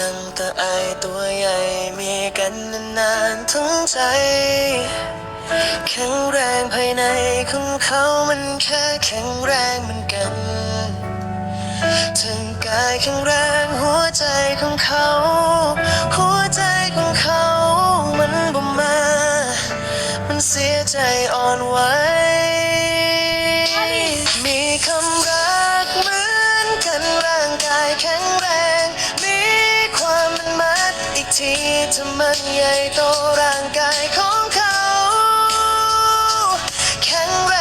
นั่งตาอตัวใหญ่มีกันนานทั้งใจแข็งแรงภายในของเขามันแค่แข็งแรงเหมือนกันทั้งกายแข็งแรงหัวใจของเขา หัวใจของเขามันบ่มา มันเสียใจอ่อนไหว ถ้ามันใหญ่โตร่างกายของเขา แข็งแร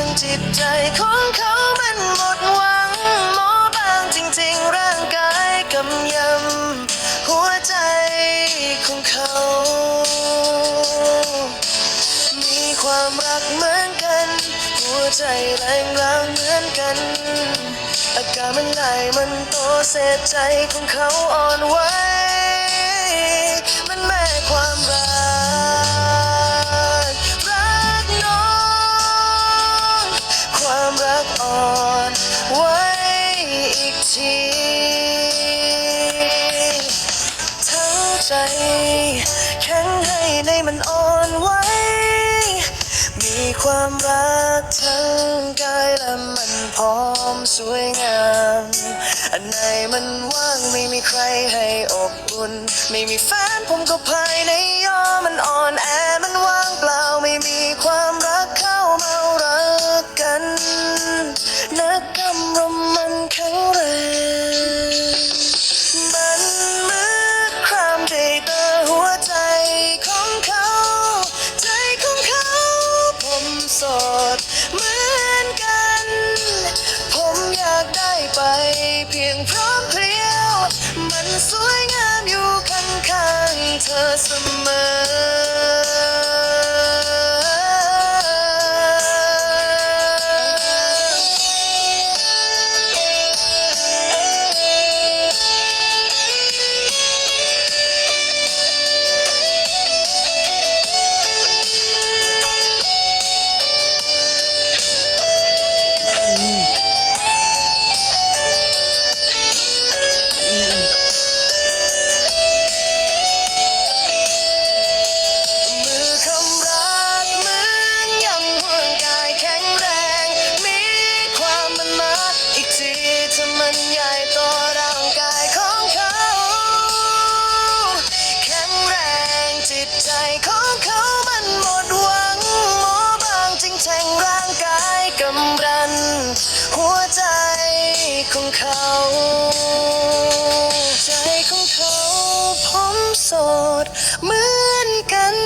งจิตใจของเขามันหมดหวัง หมอบางจริงๆ ร่างกายกำยำหัวใจของเขา มีความรักเหมือนกัน หัวใจแรงร้าวเหมือนกันอาการมันไหลมันโตเศษใจของเขาอ่อนไหว มันอ่อนไหว มีความรักทั้งกายและมันพร้อมสวยงาม อันไหนมันว่างไม่มีใครให้อบอุ่น ไม่มีแฟนผมก็ภายในยอ ๆเของเขามันหมดหวัง หมอบางจริงแทงร่างกายกำรัน หัวใจของเขา ใจของเขาผมโสดเหมือนกัน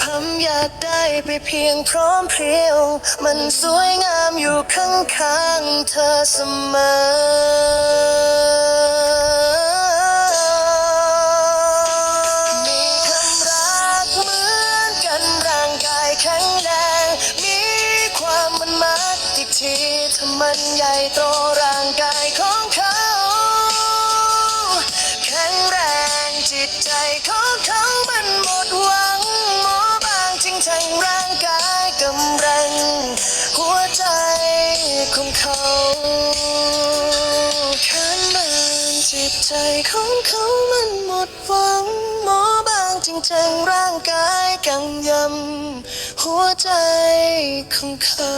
ผมอยากได้ไปเพียงพร้อมเพรียว มันสวยงามอยู่ข้างๆเธอเสมอ แข็งแรง มีความมันมัดอีกทีถ้ามันใหญ่โตร่างกายของเขา แข็งแรงจิตใจของเขามันหมดหวังหมอบางจริงทั้งร่างกายกำลังหัวใจของเขาแข็งแรงจิตใจของเขามันหมดหวังหมอบาง จริงจังร่างกายกังยำหัวใจของเขา